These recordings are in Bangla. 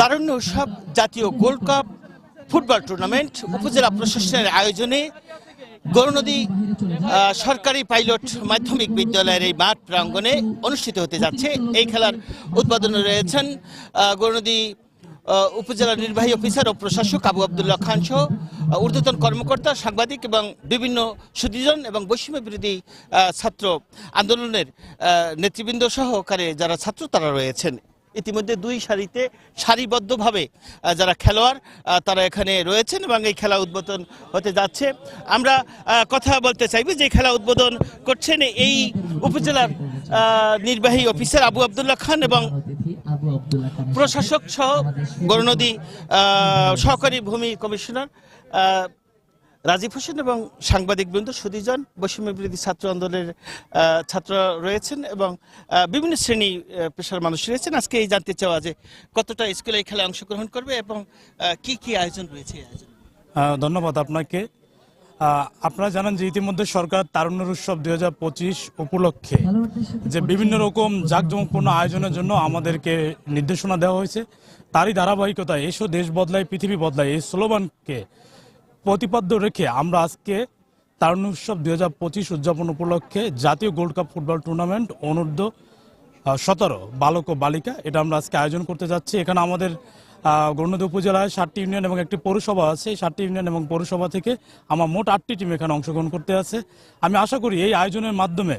তারুণ্য উৎসব জাতীয় গোল্ড কাপ, ফুটবল টুর্নামেন্ট, উপজেলা প্রশাসনের আয়োজনে গৌরনদী সরকারি পাইলট মাধ্যমিক বিদ্যালয়ের এই মাঠ প্রাঙ্গণে অনুষ্ঠিত হতে যাচ্ছে। এই খেলার উদ্বোধনে রয়েছেন গৌরনদী উপজেলা নির্বাহী অফিসার ও প্রশাসক আবু আবদুল্লাহ খান সহ ঊর্ধ্বতন কর্মকর্তা, সাংবাদিক এবং বিভিন্ন সুদীজন এবং বৈষম্য বিরোধী ছাত্র আন্দোলনের নেতৃবৃন্দ সহকারে যারা ছাত্র তারা রয়েছেন। ইতিমধ্যে দুই সারিতে সারিবদ্ধভাবে যারা খেলোয়াড় তারা এখানে রয়েছেন এবং এই খেলা উদ্বোধন হতে যাচ্ছে। আমরা কথা বলতে চাইব যে খেলা উদ্বোধন করছেন এই উপজেলার নির্বাহী অফিসার আবু আবদুল্লাহ খান এবং প্রশাসক সহ গৌরনদী আহ, সহকারী ভূমি কমিশনার রাজীব হোসেন এবং সাংবাদিকবৃন্দ সুদীজন বৈষম্য বিরোধী ছাত্র আন্দোলনের ছাত্র রয়েছেন এবং বিভিন্ন শ্রেণি পেশার মানুষ রয়েছেন। আজকে এই জানতে চাওয়া যে কতটা স্কুলে এই খেলায় অংশগ্রহণ করবে এবং কি কি আয়োজন রয়েছে ধন্যবাদ আপনাকে। আপনারা জানেন যে ইতিমধ্যে সরকার তারুণ্যের উৎসব দুই উপলক্ষে যে বিভিন্ন রকম জাঁকজমকপূর্ণ আয়োজনের জন্য আমাদেরকে নির্দেশনা দেওয়া হয়েছে, তারই ধারাবাহিকতা এসো দেশ বদলায়, পৃথিবী বদলায়। এই স্লোগানকে প্রতিপাদ্য রেখে আমরা আজকে তারুণ্য উৎসব দু হাজার পঁচিশ উদযাপন উপলক্ষে জাতীয় গোল্ড কাপ ফুটবল টুর্নামেন্ট অনূর্ধ্ব সতেরো বালক ও বালিকা। এটা আমরা আজকে আয়োজন করতে যাচ্ছি। এখানে আমাদের গৌরনদী উপজেলায় সাতটি ইউনিয়ন এবং একটি পৌরসভা আছে। সাতটি ইউনিয়ন এবং পৌরসভা থেকে আমার মোট আটটি টিম এখানে অংশগ্রহণ করতে আছে। আমি আশা করি এই আয়োজনের মাধ্যমে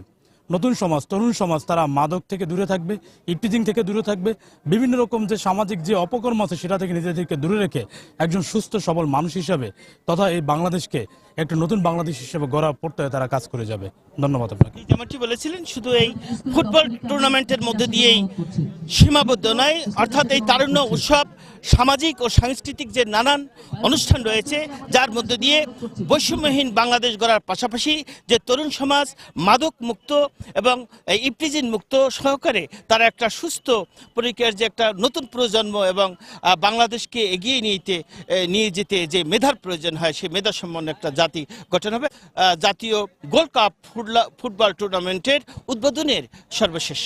নতুন সমাজ, তরুণ সমাজ, তারা মাদক থেকে দূরে থাকবে, ইপটিজিং থেকে দূরে থাকবে। বিভিন্ন রকম যে সামাজিক যে অপকর্ম আছে, সেটা থেকে নিজেদেরকে দূরে রেখে একজন সুস্থ, সবল মানুষ হিসাবে তথা এই বাংলাদেশকে একটা নতুন বাংলাদেশ হিসেবে গড়া পড়তে তারা কাজ করে যাবে। ধন্যবাদ আপনাকে। যেমনটি বলেছিলেন, শুধু এই ফুটবল টুর্নামেন্টের মধ্যে দিয়েই সীমাবদ্ধ নয়, অর্থাৎ এই তারুণ্য উৎসব সামাজিক ও সাংস্কৃতিক যে নানান অনুষ্ঠান রয়েছে, যার মধ্য দিয়ে বৈষম্যহীন বাংলাদেশ গড়ার পাশাপাশি যে তরুণ সমাজ মাদক মুক্ত এবং ইপ্রিজিন মুক্ত সহকারে তারা একটা সুস্থ পরিকার যে একটা নতুন প্রজন্ম এবং বাংলাদেশকে এগিয়ে নিতে নিয়ে যেতে যে মেধার প্রয়োজন হয় সেই মেধা সম্পন্ন একটা জাতি গঠন হবে। জাতীয় গোল্ড কাপ ফুটবল টুর্নামেন্টের উদ্বোধনের সর্বশেষ।